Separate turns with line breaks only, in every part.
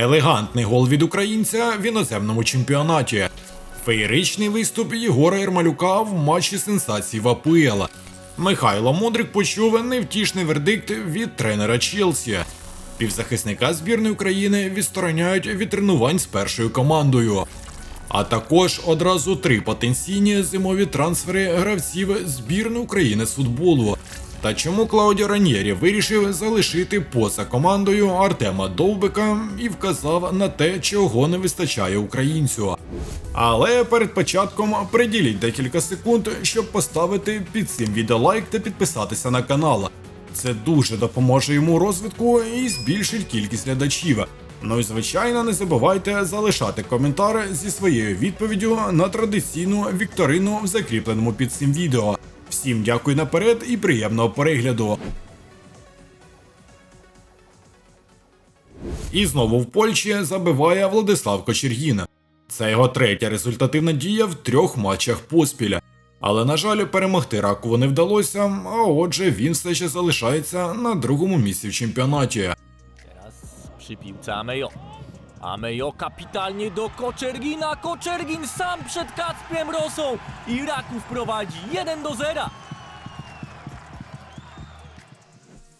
Елегантний гол від українця в іноземному чемпіонаті. Феєричний виступ Єгора Ермалюка в матчі сенсацій в АПЛ. Михайло Мудрик почув невтішний вердикт від тренера Челсі. Півзахисника збірної України відстороняють від тренувань з першою командою. А також одразу три потенційні зимові трансфери гравців збірної України з футболу. Та чому Клаудіо Раньєрі вирішив залишити поза командою Артема Довбика і вказав на те, чого не вистачає українцю. Але перед початком приділіть декілька секунд, щоб поставити під цим відео лайк та підписатися на канал. Це дуже допоможе йому розвитку і збільшить кількість глядачів. Ну і звичайно, не забувайте залишати коментар зі своєю відповіддю на традиційну вікторину в закріпленому під цим відео. Всім дякую наперед і приємного перегляду. І знову в Польщі забиває Владислав Кочергін. Це його третя результативна дія в трьох матчах поспіль. Але, на жаль, перемогти раково не вдалося, а отже, він все ще залишається на другому місці в чемпіонаті.
Amejo. Amejo kapitalnie do Koczergina. Koczergin sam przed Kacprem Rosą. I Raków prowadzi 1 do 0.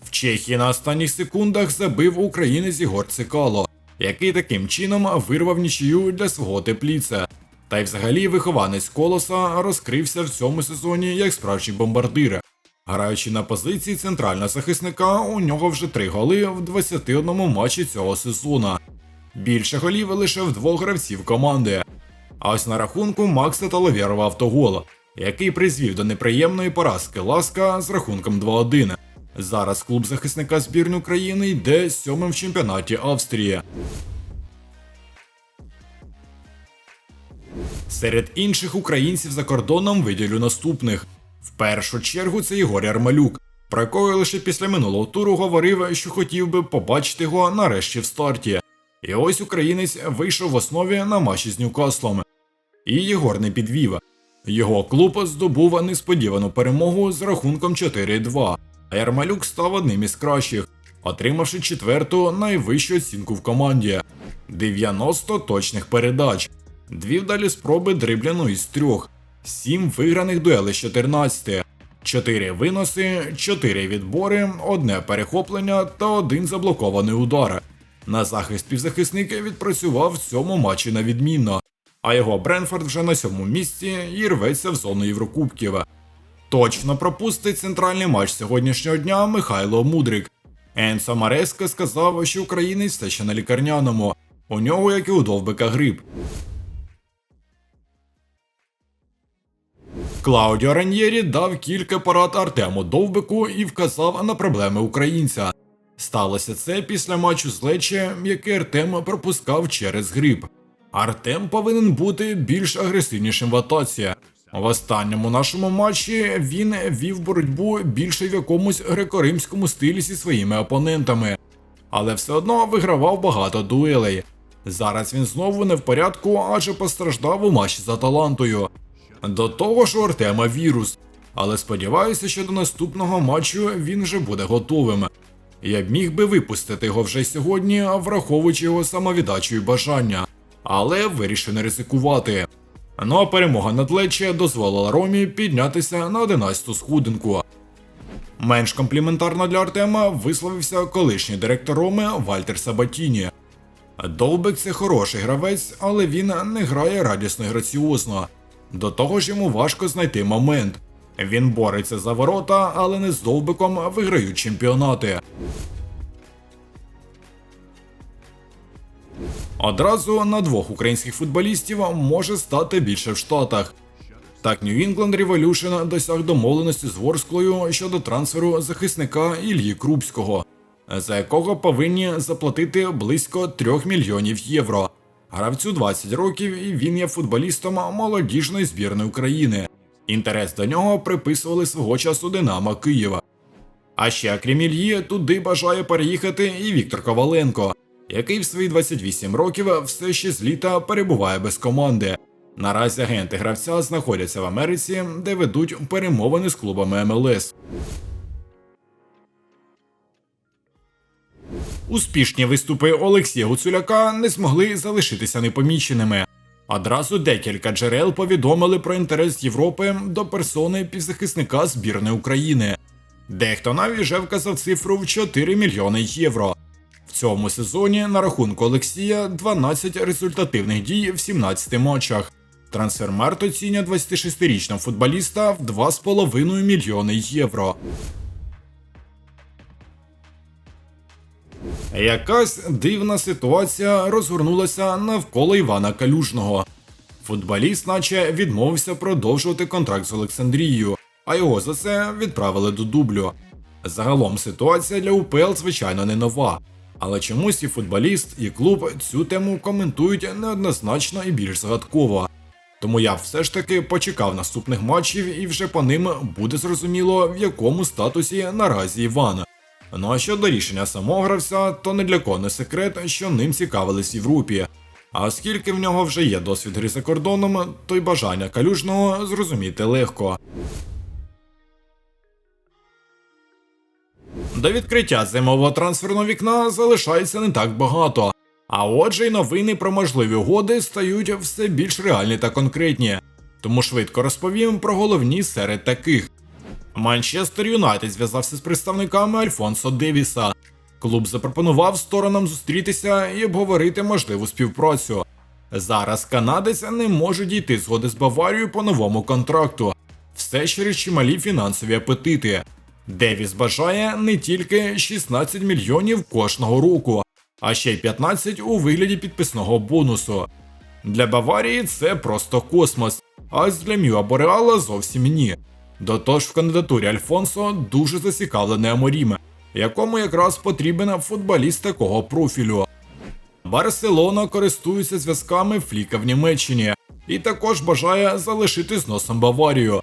В Чехії на останніх секундах забив українець Ігор Цикало, який таким чином вирвав нічию для свого тепліця. Та й взагалі вихованець колоса розкрився в цьому сезоні як справжній бомбардир. Граючи на позиції центрального захисника, у нього вже три голи в 21 матчі цього сезону. Більше голів лише в двох гравців команди. А ось на рахунку Макса Таловєрова автогол, який призвів до неприємної поразки Ласка з рахунком 2-1. Зараз клуб захисника збірної України йде сьомим в чемпіонаті Австрії. Серед інших українців за кордоном виділю наступних. В першу чергу це Ігор Ярмалюк, про якого лише після минулого туру говорив, що хотів би побачити його нарешті в старті. І ось українець вийшов в основі на матчі з Ньюкаслом. І Єгор не підвів. Його клуб здобув несподівану перемогу з рахунком 4-2, а Ярмалюк став одним із кращих, отримавши четверту найвищу оцінку в команді 90 точних передач, дві вдалі спроби дрибліну із трьох, сім виграних дуелей з 14, 4 виноси, 4 відбори, одне перехоплення та один заблокований удар. На захист півзахисник відпрацював в цьому матчі на відмінно, а його Бренфорд вже на сьомому місці і рветься в зону Єврокубків. Точно пропустить центральний матч сьогоднішнього дня Михайло Мудрик. Енсо Мареско сказав, що українець все ще на лікарняному. У нього, як і у довбика, грип. Клаудіо Раньєрі дав кілька порад Артему Довбику і вказав на проблеми українця. Сталося це після матчу з Лече, який Артем пропускав через грип. Артем повинен бути більш агресивнішим в атаці. В останньому нашому матчі він вів боротьбу більше в якомусь греко-римському стилі зі своїми опонентами, але все одно вигравав багато дуелей. Зараз він знову не в порядку, адже постраждав у матчі з Аталантою. До того ж у Артема вірус, але сподіваюся, що до наступного матчу він вже буде готовим. Я б міг би випустити його вже сьогодні, враховуючи його самовіддачу і бажання, але вирішив не ризикувати. Ну а перемога над Лече дозволила Ромі піднятися на 11-ту сходинку. Менш компліментарно для Артема висловився колишній директор Роми Вальтер Сабатіні. Довбек це хороший гравець, але він не грає радісно і граціозно. До того ж йому важко знайти момент. Він бореться за ворота, але не з довбиком виграють чемпіонати. Одразу на двох українських футболістів може стати більше в Штатах. Так, New England Revolution досяг домовленості з Ворсклою щодо трансферу захисника Ільї Крупського, за якого повинні заплатити близько 3 мільйонів євро. Гравцю 20 років і він є футболістом молодіжної збірної України. Інтерес до нього приписували свого часу Динамо Києва. А ще крім Ільї, туди бажає переїхати і Віктор Коваленко, який в свої 28 років все ще з літа перебуває без команди. Наразі агенти гравця знаходяться в Америці, де ведуть перемовини з клубами МЛС. Успішні виступи Олексія Гуцуляка не змогли залишитися непоміченими. Одразу декілька джерел повідомили про інтерес Європи до персони півзахисника збірної України. Дехто навіть вже вказав цифру в 4 мільйони євро. В цьому сезоні на рахунку Олексія 12 результативних дій в 17 матчах. Трансфермарт оцінює 26-річного футболіста в 2,5 мільйони євро. Якась дивна ситуація розгорнулася навколо Івана Калюжного. Футболіст, наче відмовився продовжувати контракт з Олександрією, а його за це відправили до дублю. Загалом ситуація для УПЛ, звичайно, не нова. Але чомусь і футболіст, і клуб цю тему коментують неоднозначно і більш загадково. Тому я все ж таки почекав наступних матчів і вже по ним буде зрозуміло, в якому статусі наразі Іван. Ну а щодо рішення самого то не для кого не секрет, що ним цікавились в Європі. А оскільки в нього вже є досвід гри за кордоном, то й бажання калюжного зрозуміти легко. До відкриття зимового трансферного вікна залишається не так багато. А отже, й новини про можливі угоди стають все більш реальні та конкретні. Тому швидко розповім про головні серед таких. Манчестер Юнайтед зв'язався з представниками Альфонсо Девіса. Клуб запропонував сторонам зустрітися і обговорити можливу співпрацю. Зараз канадець не може дійти згоди з Баварією по новому контракту, все через чималі фінансові апетити. Девіс бажає не тільки 16 мільйонів кожного року, а ще й 15 у вигляді підписного бонусу. Для Баварії це просто космос, а для Мю або Реала зовсім ні. До того ж в кандидатурі Альфонсо дуже зацікавлений Аморіме, якому якраз потрібен футболіст такого профілю. Барселона користується зв'язками Фліка в Німеччині і також бажає залишити з носом Баварію.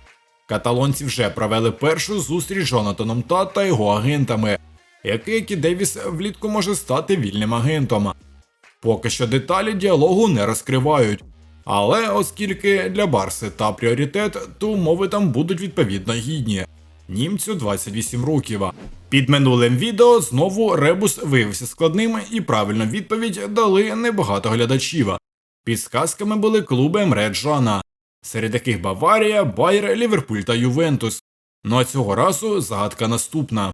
Каталонці вже провели першу зустріч з Джонатаном Та та його агентами, який як і Девіс влітку може стати вільним агентом. Поки що деталі діалогу не розкривають. Але оскільки для Барси та пріоритет, то умови там будуть відповідно гідні. Німцю 28 років. Під минулим відео знову ребус виявився складним і правильну відповідь дали небагато глядачів. Підсказками були клуби Мреджана, серед яких Баварія, Байер, Ліверпуль та Ювентус. Ну а цього разу загадка наступна.